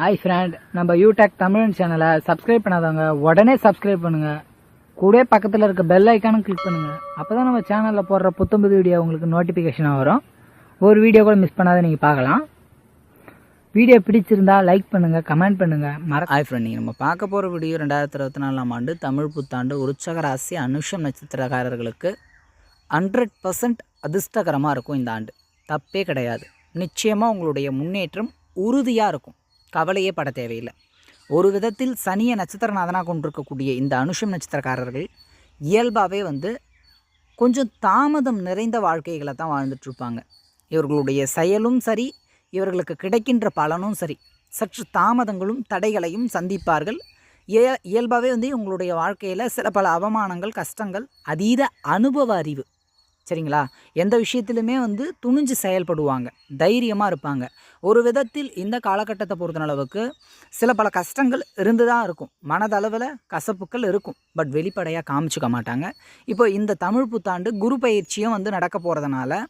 Hi friend நம்ம யூடெக் தமிழ் சேனலை subscribe பண்ணாதவங்க உடனே சப்ஸ்கிரைப் பண்ணுங்க. கூட பக்கத்தில் இருக்க பெல் ஐக்கானும் கிளிக் பண்ணுங்க. அப்பதான் நம்ம சேனலில் போடுற புத்தம்புது வீடியோ உங்களுக்கு நோட்டிஃபிகேஷனாக வரும். ஒரு வீடியோ கூட மிஸ் பண்ணாத நீங்கள் பார்க்கலாம். வீடியோ பிடிச்சிருந்தா லைக் பண்ணுங்க கமெண்ட் பண்ணுங்க. மற ஹாய் ஃப்ரெண்ட் நீங்கள் நம்ம பார்க்க போகிற வீடியோ ரெண்டாயிரத்தி இருபத்தி நாலாம் ஆண்டு தமிழ் புத்தாண்டு உற்சக ராசி அனுஷம் நட்சத்திரக்காரர்களுக்கு ஹண்ட்ரட் பர்சன்ட் அதிர்ஷ்டகரமாக இருக்கும் இந்த ஆண்டு. தப்பே கிடையாது. நிச்சயமாக உங்களுடைய முன்னேற்றம் உறுதியாக இருக்கும். கவலையே பட தேவையில்லை. ஒரு விதத்தில் சனியை நட்சத்திரநாதனாக கொண்டிருக்கக்கூடிய இந்த அனுஷம் நட்சத்திரக்காரர்கள் இயல்பாகவே வந்து கொஞ்சம் தாமதம் நிறைந்த வாழ்க்கைகளை தான் வாழ்ந்துட்டுருப்பாங்க. இவர்களுடைய செயலும் சரி இவர்களுக்கு கிடைக்கின்ற பலனும் சரி. சற்று தாமதங்களும் தடைகளையும் சந்திப்பார்கள். இய இயல்பாகவே வந்து இவங்களுடைய வாழ்க்கையில் சில பல அவமானங்கள் கஷ்டங்கள் அதீத அனுபவ அறிவு சரிங்களா? எந்த விஷயத்திலுமே வந்து துணிஞ்சு செயல்படுவாங்க. தைரியமாக இருப்பாங்க. ஒரு விதத்தில் இந்த காலகட்டத்தை பொறுத்தளவுக்கு சில பல கஷ்டங்கள் இருந்து தான் இருக்கும். மனதளவில் கசப்புக்கள் இருக்கும். பட் வெளிப்படையாக காமிச்சிக்க மாட்டாங்க. இப்போ இந்த தமிழ் புத்தாண்டு குரு பயிற்சியும் வந்து நடக்க போகிறதுனால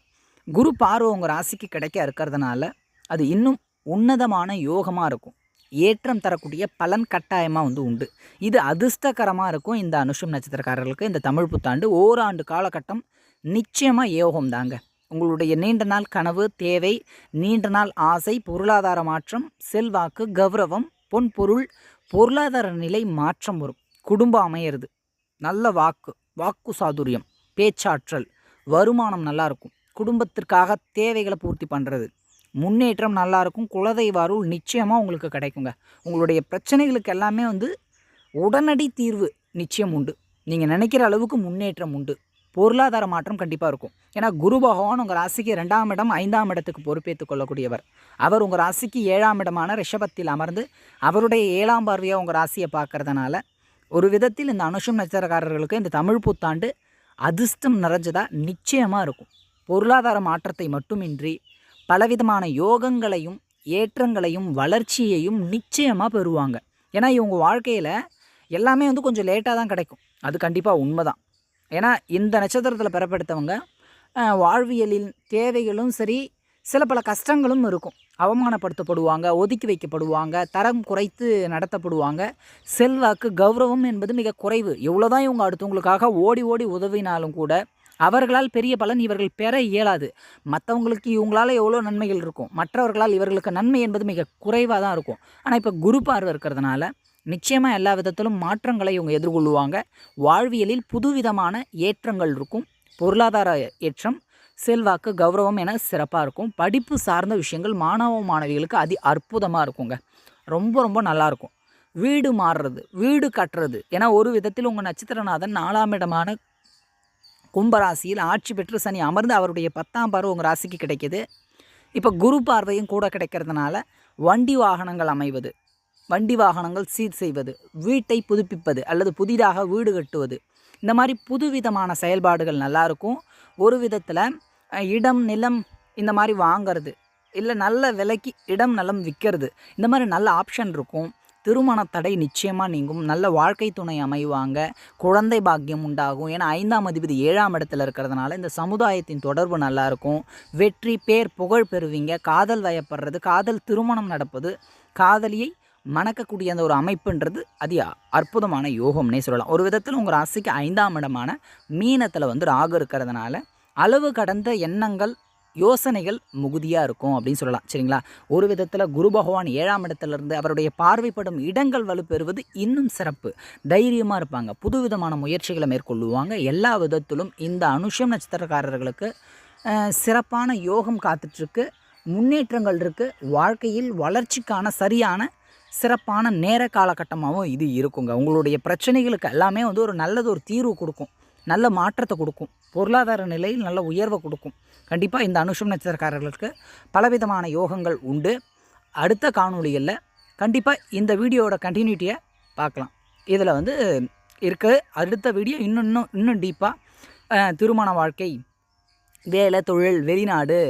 குரு பார்வை உங்கள் ராசிக்கு கிடைக்க இருக்கிறதுனால அது இன்னும் உன்னதமான யோகமாக இருக்கும். ஏற்றம் தரக்கூடிய பலன் கட்டாயமாக வந்து உண்டு. இது அதிர்ஷ்டகரமாக இருக்கும் இந்த அனுஷம் நட்சத்திரக்காரர்களுக்கு. இந்த தமிழ் புத்தாண்டு ஓராண்டு காலகட்டம் நிச்சயமாக யோகம் தாங்க உங்களுடைய நீண்ட நாள் கனவு தேவை நீண்ட நாள் ஆசை பொருளாதார மாற்றம் செல்வாக்கு கௌரவம் பொன் பொருள் பொருளாதார நிலை மாற்றம் வரும். குடும்பம் அமையிறது. நல்ல வாக்கு வாக்கு சாதுரியம் பேச்சாற்றல் வருமானம் நல்லாயிருக்கும் குடும்பத்திற்காக தேவைகளை பூர்த்தி பண்ணுறது முன்னேற்றம் நல்லாயிருக்கும் குலதெய்வ அருள் நிச்சயமாக உங்களுக்கு கிடைக்குங்க. உங்களுடைய பிரச்சனைகளுக்கு எல்லாமே வந்து உடனடி தீர்வு நிச்சயம் உண்டு. நீங்கள் நினைக்கிற அளவுக்கு முன்னேற்றம் உண்டு. பொருளாதார மாற்றம் கண்டிப்பாக இருக்கும். ஏன்னா குரு பகவான் உங்கள் ராசிக்கு ரெண்டாம் இடம் ஐந்தாம் இடத்துக்கு பொறுப்பேற்றுக் கொள்ளக்கூடியவர். அவர் உங்கள் ராசிக்கு ஏழாம் இடமான ரிஷபத்தில் அமர்ந்து அவருடைய ஏழாம் பார்வையாக உங்கள் ராசியை பார்க்கறதுனால ஒரு விதத்தில் இந்த அனுஷம் நட்சத்திரக்காரர்களுக்கு இந்த தமிழ் புத்தாண்டு அதிர்ஷ்டம் நிறைஞ்சதாக நிச்சயமாக இருக்கும். பொருளாதார மாற்றத்தை மட்டுமின்றி பலவிதமான யோகங்களையும் ஏற்றங்களையும் வளர்ச்சியையும் நிச்சயமாக பெறுவாங்க. ஏன்னா இவங்க வாழ்க்கையில் எல்லாமே வந்து கொஞ்சம் லேட்டாக தான் கிடைக்கும். அது கண்டிப்பாக உண்மைதான். ஏன்னா இந்த நட்சத்திரத்தில் பிறப்பெடுத்தவங்க வாழ்வியலின் தேவைகளும் சரி சில பல கஷ்டங்களும் இருக்கும். அவமானப்படுத்தப்படுவாங்க ஒதுக்கி வைக்கப்படுவாங்க தரம் குறைத்து நடத்தப்படுவாங்க. செல்வாக்கு கௌரவம் என்பது மிக குறைவு. எவ்வளோதான் இவங்க அடுத்தவங்களுக்காக ஓடி ஓடி உதவினாலும் கூட அவர்களால் பெரிய பலன் இவர்கள் பெற இயலாது. மற்றவங்களுக்கு இவங்களால் எவ்வளோ நன்மைகள் இருக்கும். மற்றவர்களால் இவர்களுக்கு நன்மை என்பது மிக குறைவாக தான் இருக்கும். ஆனால் இப்போ குரு பார்வை இருக்கிறதுனால நிச்சயமாக எல்லா விதத்திலும் மாற்றங்களை இவங்க எதிர்கொள்ளுவாங்க. வாழ்வியலில் புதுவிதமான ஏற்றங்கள் இருக்கும். பொருளாதார ஏற்றம் செல்வாக்கு கௌரவம் என சிறப்பாக இருக்கும். படிப்பு சார்ந்த விஷயங்கள் மாணவ மாணவிகளுக்கு அதி அற்புதமாக இருக்குங்க. ரொம்ப ரொம்ப நல்லாயிருக்கும் வீடு மாறுறது வீடு கட்டுறது ஏன்னா ஒரு விதத்தில் உங்கள் நட்சத்திரநாதன் நாலாம் இடமான கும்பராசியில் ஆட்சி பெற்று சனி அமர்ந்து அவருடைய பத்தாம் பார்வை உங்கள் ராசிக்கு கிடைக்கிது. இப்போ குரு பார்வையும் கூட கிடைக்கிறதுனால வண்டி வாகனங்கள் அமைவது வண்டி வாகனங்கள் சீர் செய்வது வீட்டை புதுப்பிப்பது அல்லது புதிதாக வீடு கட்டுவது. இந்த மாதிரி புதுவிதமான செயல்பாடுகள் நல்லாயிருக்கும். ஒரு விதத்தில் இடம் நிலம் இந்த மாதிரி வாங்கிறது இல்லை நல்ல விலைக்கு இடம் நலம் விற்கிறது இந்த மாதிரி நல்ல ஆப்ஷன் இருக்கும். திருமண தடை நிச்சயமாக நீங்கும். நல்ல வாழ்க்கை துணை அமைவாங்க. குழந்தை பாக்கியம் உண்டாகும். ஏன்னா ஐந்தாம் அதிபதி ஏழாம் இடத்துல இருக்கிறதுனால இந்த சமுதாயத்தின் தொடர்பு நல்லாயிருக்கும். வெற்றி பேர் புகழ் பெறுவீங்க. காதல் வயப்படுறது காதல் திருமணம் நடப்பது காதலியை மணக்கக்கூடிய அந்த ஒரு அமைப்புன்றது அதி அற்புதமான யோகம்னே சொல்லலாம். ஒரு விதத்தில் உங்கள் ராசிக்கு ஐந்தாம் இடமான மீனத்தில் வந்து ராகு இருக்கிறதுனால அளவு கடந்த எண்ணங்கள் யோசனைகள் முகுதியாக இருக்கும் அப்படின்னு சொல்லலாம். சரிங்களா? ஒரு விதத்தில் குரு பகவான் ஏழாம் இடத்துலேருந்து அவருடைய பார்வைப்படும் இடங்கள் வலுப்பெறுவது இன்னும் சிறப்பு. தைரியமாக இருப்பாங்க. புதுவிதமான முயற்சிகளை மேற்கொள்ளுவாங்க. எல்லா விதத்திலும் இந்த அனுஷம் நட்சத்திரக்காரர்களுக்கு சிறப்பான யோகம் காத்துட்ருக்கு முன்னேற்றங்கள் இருக்குது வாழ்க்கையில் வளர்ச்சிக்கான சரியான சிறப்பான நேர காலகட்டமாகவும் இது இருக்குங்க. உங்களுடைய பிரச்சனைகளுக்கு எல்லாமே வந்து ஒரு நல்லது ஒரு தீர்வு கொடுக்கும். நல்ல மாற்றத்தை கொடுக்கும். பொருளாதார நிலையில் நல்ல உயர்வை கொடுக்கும். கண்டிப்பாக இந்த அனுஷம் நட்சத்திரக்காரர்களுக்கு பலவிதமான யோகங்கள் உண்டு. அடுத்த காணொலிகளில் கண்டிப்பாக இந்த வீடியோவோட கண்டினியூட்டியை பார்க்கலாம். இதில் வந்து இருக்க. அடுத்த வீடியோ இன்னும் இன்னும் இன்னும் டீப்பாக திருமண வாழ்க்கை வேலை தொழில் வெளிநாடு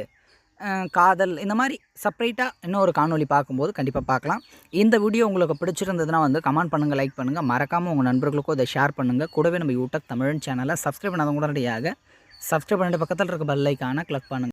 காதல் இந்த மாதிரி செப்பரேட்டாக இன்னொரு காணொலி பார்க்கும்போது கண்டிப்பாக பார்க்கலாம். இந்த வீடியோ உங்களுக்கு பிடிச்சிருந்ததுன்னா வந்து கமெண்ட் பண்ணுங்கள் லைக் பண்ணுங்கள் மறக்காமல் உங்கள் நண்பர்களுக்கும் இதை ஷேர் பண்ணுங்கள் கூடவே நம்ம யூடியூப் தமிழன் சேனலை சப்ஸ்கிரைப் பண்ணாதவங்க உடனடியாக சப்ஸ்கிரைப் பண்ணிட்டு பக்கத்தில் இருக்க பெல் ஐக்கானை கிளிக் பண்ணுங்கள்